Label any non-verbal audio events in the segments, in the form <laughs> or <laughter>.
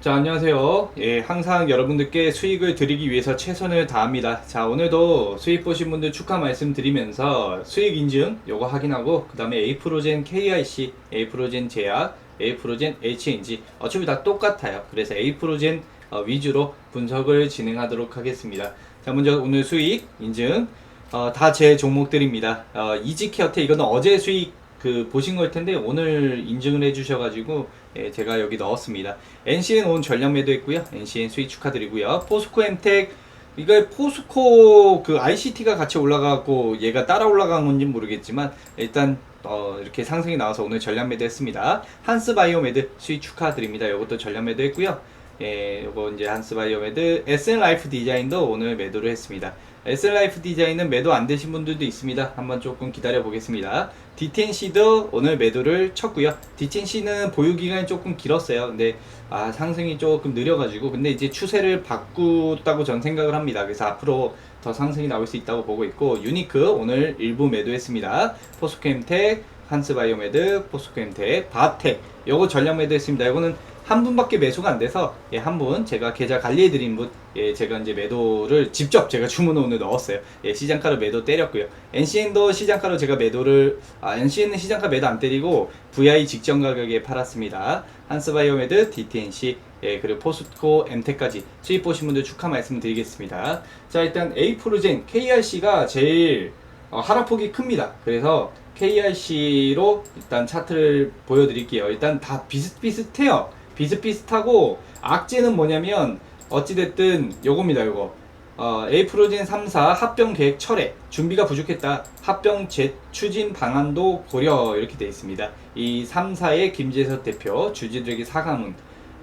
자, 안녕하세요. 예, 항상 여러분들께 수익을 드리기 위해서 최선을 다합니다. 자, 오늘도 수익 보신 분들 축하 말씀드리면서 수익 인증 요거 확인하고 그 다음에 에이프로젠 KIC, 에이프로젠 제약, 에이프로젠 HNG 어차피 다 똑같아요. 그래서 에이프로젠 어, 위주로 분석을 진행하도록 하겠습니다. 자, 먼저 오늘 수익 인증 어, 다 제 종목들입니다. 어, 이지케어테 이거는 어제 수익 그 보신 걸 텐데 오늘 인증을 해주셔가지고 예, 제가 여기 넣었습니다. NCN 온 전량 매도했고요. NCN 수익 축하드리고요. 포스코 엠텍 이거 포스코 그 ICT가 같이 올라가고 얘가 따라 올라간 건지 모르겠지만 일단 어, 이렇게 상승이 나와서 오늘 전량 매도했습니다. 한스 바이오메드 수익 축하드립니다. 이것도 전량 매도했고요. 예, 요거 이제 한스 바이오메드 SN 라이프 디자인도 오늘 매도를 했습니다. SN 라이프 디자인은 매도 안 되신 분들도 있습니다. 한번 조금 기다려 보겠습니다. DTNC도 오늘 매도를 쳤고요. DTNC는 보유 기간이 조금 길었어요. 근데 아, 상승이 조금 느려가지고 근데 이제 추세를 바꾸었다고 전 생각을 합니다. 그래서 앞으로 더 상승이 나올 수 있다고 보고 있고 유니크 오늘 일부 매도했습니다. 포스코엠텍, 한스바이오메드, 포스코엠텍, 바텍 요거 전량 매도했습니다. 이거는 한 분밖에 매수가 안 돼서 예, 한 분 제가 계좌 관리해 드린 분 예, 제가 이제 매도를 직접 제가 주문을 오늘 넣었어요. 예, 시장가로 매도 때렸고요. NCN도 시장가로 제가 매도를 아, NCN은 시장가 매도 안 때리고 VI 직전 가격에 팔았습니다. 한스바이오메드, DTNC 예, 그리고 포스코 엠텍까지 수입 보신 분들 축하 말씀드리겠습니다. 자, 일단 에이프로젠 KRC가 제일 어, 하락폭이 큽니다. 그래서 KRC로 일단 차트를 보여드릴게요. 일단 다 비슷비슷해요. 비슷비슷하고 악재는 뭐냐면 어찌됐든 요겁니다. 요거 어, 에이프로젠 3사 합병 계획 철회 준비가 부족했다. 합병 재추진 방안도 고려 이렇게 되어 있습니다. 이 3사의 김재석 대표 주주들에게 사과문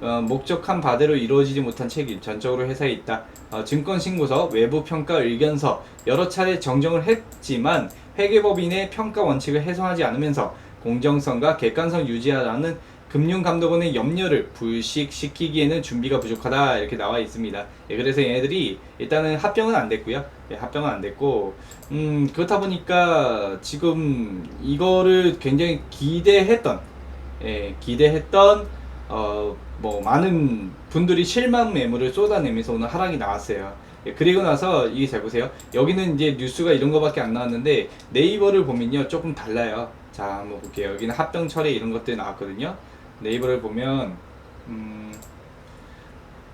어, 목적한 바대로 이루어지지 못한 책임 전적으로 회사에 있다. 어, 증권신고서, 외부 평가 의견서 여러 차례 정정을 했지만 회계법인의 평가 원칙을 훼손하지 않으면서 공정성과 객관성 유지하라는 금융감독원의 염려를 불식시키기에는 준비가 부족하다 이렇게 나와 있습니다. 예, 그래서 얘네들이 일단은 합병은 안 됐고요. 예, 합병은 안 됐고 음, 그렇다 보니까 지금 이거를 굉장히 기대했던 예, 기대했던 어, 뭐 많은 분들이 실망 매물을 쏟아내면서 오늘 하락이 나왔어요. 예, 그리고 나서 이게 잘 보세요. 여기는 이제 뉴스가 이런 거밖에 안 나왔는데 네이버를 보면요 조금 달라요. 자 한번 볼게요. 여기는 합병 처리 이런 것들이 나왔거든요. 네이버를 보면 음,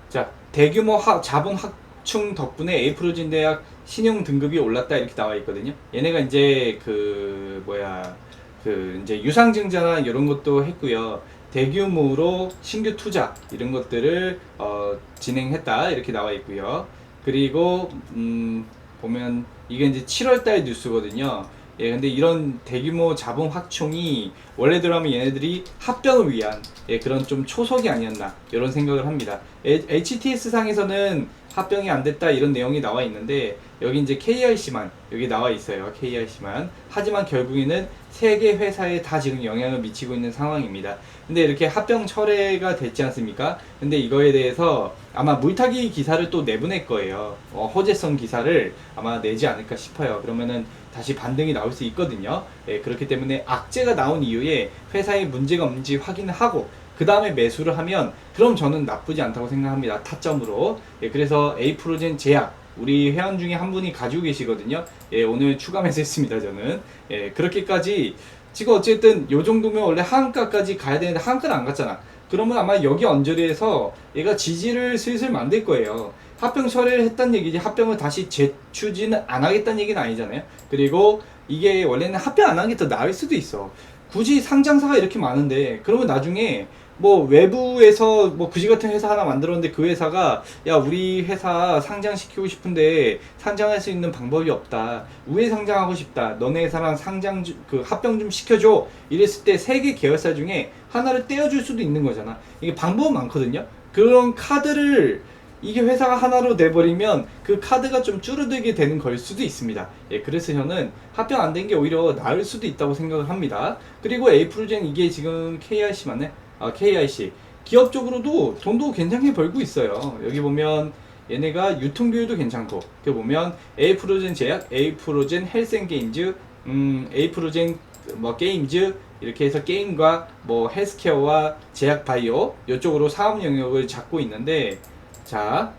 자 대규모 하, 자본 확충 덕분에 에이프로진 대학 신용 등급이 올랐다 이렇게 나와 있거든요. 얘네가 이제 그 뭐야 그 이제 유상증자나 이런 것도 했고요. 대규모로 신규 투자 이런 것들을 어, 진행했다 이렇게 나와 있고요. 그리고 음, 보면 이게 이제 7월달 뉴스거든요. 예, 근데 이런 대규모 자본 확충이 원래대로라면 얘네들이 합병을 위한 예, 그런 좀 초석이 아니었나 이런 생각을 합니다. HTS 상에서는 합병이 안 됐다 이런 내용이 나와 있는데 여기 이제 KRC만 여기 나와 있어요. KRC만 하지만 결국에는 세 개 회사에 다 지금 영향을 미치고 있는 상황입니다. 근데 이렇게 합병 철회가 됐지 않습니까? 근데 이거에 대해서 아마 물타기 기사를 또 내보낼 거예요. 어, 호재성 기사를 아마 내지 않을까 싶어요. 그러면은 다시 반등이 나올 수 있거든요. 예, 그렇기 때문에 악재가 나온 이후에 회사에 문제가 없는지 확인을 하고 그 다음에 매수를 하면 그럼 저는 나쁘지 않다고 생각합니다. 타점으로. 예, 그래서 에이프로젠 제약 우리 회원 중에 한 분이 가지고 계시거든요. 예, 오늘 추가 매수했습니다. 저는. 예, 그렇게까지 지금 어쨌든 요 정도면 원래 하한가까지 가야 되는데 하한가는 안 갔잖아. 그러면 아마 여기 언저리에서 얘가 지지를 슬슬 만들 거예요. 합병 처리를 했단 얘기지 합병을 다시 재추진은 안 하겠다는 얘기는 아니잖아요. 그리고 이게 원래는 합병 안 하는 게 더 나을 수도 있어. 굳이 상장사가 이렇게 많은데 그러면 나중에 뭐 외부에서 뭐 그지 같은 회사 하나 만들었는데 그 회사가 야 우리 회사 상장시키고 싶은데 상장할 수 있는 방법이 없다. 우회 상장하고 싶다. 너네 회사랑 상장 주- 그 합병 좀 시켜줘. 이랬을 때 세 개 계열사 중에 하나를 떼어줄 수도 있는 거잖아. 이게 방법은 많거든요. 그런 카드를 이게 회사가 하나로 내버리면 그 카드가 좀 줄어들게 되는 걸 수도 있습니다. 예, 그래서 저는 합병 안 된 게 오히려 나을 수도 있다고 생각을 합니다. 그리고 에이프로젠 이게 지금 KRC 맞네? 아, KIC. 기업적으로도 돈도 괜찮게 벌고 있어요. 여기 보면 얘네가 유통 비율도 괜찮고, 그 보면 에이프로젠 제약, 에이프로젠 헬스앤게임즈, 음, 에이프로젠 뭐 게임즈, 이렇게 해서 게임과 뭐 헬스케어와 제약 바이오 이쪽으로 사업 영역을 잡고 있는데 자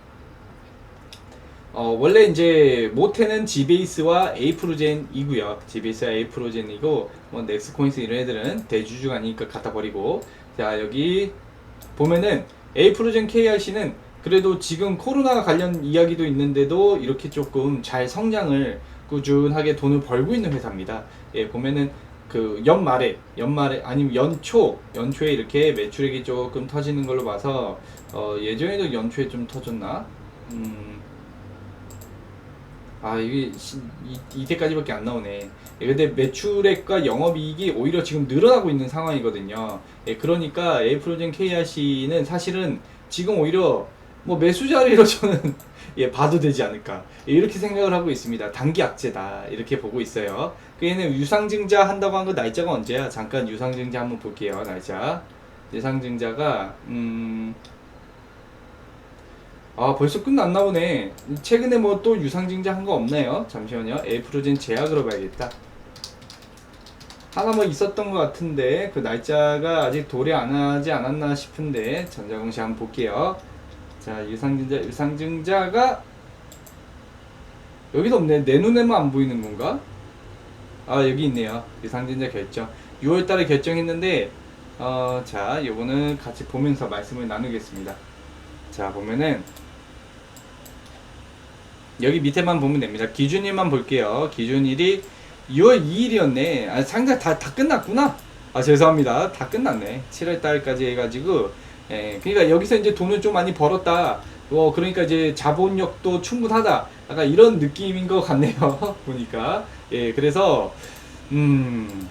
어, 원래 이제 모테는 지베이스와 에이프로젠이고요. 지베이스와 에이프로젠이고 뭐 넥스코인스 이런 애들은 대주주가 아니니까 갖다 버리고 자 여기 보면은 에이프로젠 KRC는 그래도 지금 코로나 관련 이야기도 있는데도 이렇게 조금 잘 성장을 꾸준하게 돈을 벌고 있는 회사입니다. 예, 보면은 그 연말에 연말에 아니면 연초 연초에 이렇게 매출액이 조금 터지는 걸로 봐서 어, 예전에도 연초에 좀 터졌나? 음, 아 이게 이때까지밖에 안 나오네. 예, 근데 매출액과 영업이익이 오히려 지금 늘어나고 있는 상황이거든요. 예, 그러니까 에이프로젠 KRC는 사실은 지금 오히려 뭐 매수 자리로 저는 예, 봐도 되지 않을까 예, 이렇게 생각을 하고 있습니다. 단기 악재다 이렇게 보고 있어요. 그 얘는 유상증자 한다고 한 거 날짜가 언제야? 잠깐 유상증자 한번 볼게요. 날짜 유상증자가 음. 아 벌써 끝났나 보네 최근에 뭐 또 유상증자 한 거 없나요? 잠시만요 에이프로젠 제약으로 봐야겠다 하나 뭐 있었던 것 같은데 그 날짜가 아직 도래 안 하지 않았나 싶은데 전자공시 한번 볼게요 자 유상증자 유상증자가 여기도 없네 내 눈에만 안 보이는 건가? 아 여기 있네요 유상증자 결정 6월달에 결정했는데 어 자 요거는 같이 보면서 말씀을 나누겠습니다 자 보면은 여기 밑에만 보면 됩니다. 기준일만 볼게요. 기준일이 6월 2일이었네. 아, 상자 다, 다 끝났구나. 아, 죄송합니다. 다 끝났네. 7월 달까지 해가지고. 예, 그러니까 여기서 이제 돈을 좀 많이 벌었다. 어, 그러니까 이제 자본력도 충분하다. 약간 이런 느낌인 것 같네요. <laughs> 보니까. 예, 그래서, 음,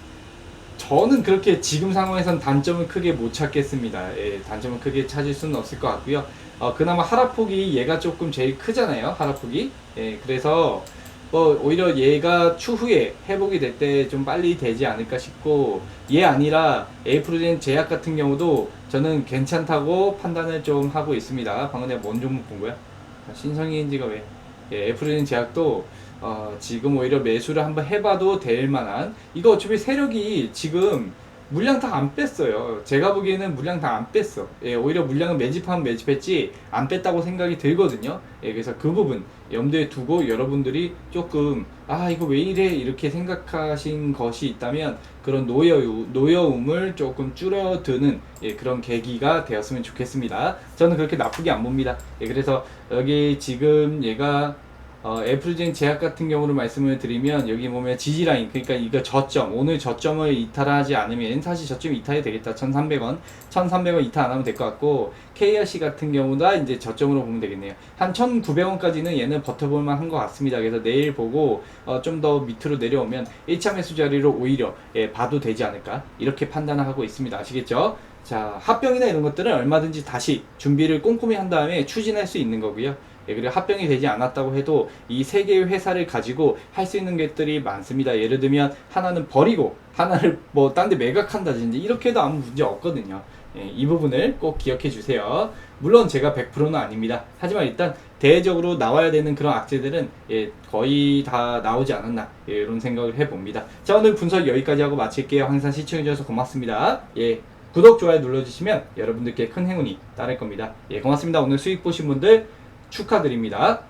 저는 그렇게 지금 상황에선 단점을 크게 못 찾겠습니다. 예, 단점을 크게 찾을 수는 없을 것 같고요. 어, 그나마 하락폭이 얘가 조금 제일 크잖아요. 하락폭이. 예, 그래서 뭐 오히려 얘가 추후에 회복이 될 때 좀 빨리 되지 않을까 싶고 얘 아니라 에이프로젠 제약 같은 경우도 저는 괜찮다고 판단을 좀 하고 있습니다. 방금 내가 뭔 종목 본 거야? 아, 신성인지가 왜? 예, 에이프로젠 제약도 어, 지금 오히려 매수를 한번 해봐도 될 만한 이거 어차피 세력이 지금 물량 다 안 뺐어요. 제가 보기에는 물량 다 안 뺐어. 예, 오히려 물량은 매집하면 매집했지 안 뺐다고 생각이 들거든요. 예, 그래서 그 부분 염두에 두고 여러분들이 조금 아 이거 왜 이래 이렇게 생각하신 것이 있다면 그런 노여움, 노여움을 조금 줄여드는 예, 그런 계기가 되었으면 좋겠습니다. 저는 그렇게 나쁘게 안 봅니다. 예, 그래서 여기 지금 얘가 어, 애플젠 제약 같은 경우를 말씀을 드리면 여기 보면 지지라인 그러니까 이거 저점 오늘 저점을 이탈하지 않으면 사실 저점 이탈이 되겠다. 1300원 1300원 이탈 안 하면 될 것 같고 KRC 같은 경우다 이제 저점으로 보면 되겠네요. 한 1900원까지는 얘는 버텨볼 만 한 것 같습니다. 그래서 내일 보고 어, 좀 더 밑으로 내려오면 1차 매수 자리로 오히려 예, 봐도 되지 않을까? 이렇게 판단을 하고 있습니다. 아시겠죠? 자 합병이나 이런 것들은 얼마든지 다시 준비를 꼼꼼히 한 다음에 추진할 수 있는 거고요 예, 그리고 합병이 되지 않았다고 해도 이 세 개의 회사를 가지고 할 수 있는 것들이 많습니다. 예를 들면 하나는 버리고 하나를 뭐 딴 데 매각한다든지 이렇게 해도 아무 문제 없거든요. 예, 이 부분을 꼭 기억해 주세요. 물론 제가 100%는 아닙니다. 하지만 일단 대외적으로 나와야 되는 그런 악재들은 예, 거의 다 나오지 않았나 예, 이런 생각을 해봅니다. 자 오늘 분석 여기까지 하고 마칠게요. 항상 시청해 주셔서 고맙습니다. 예. 구독, 좋아요 눌러주시면 여러분들께 큰 행운이 따를 겁니다. 예, 고맙습니다. 오늘 수익 보신 분들 축하드립니다.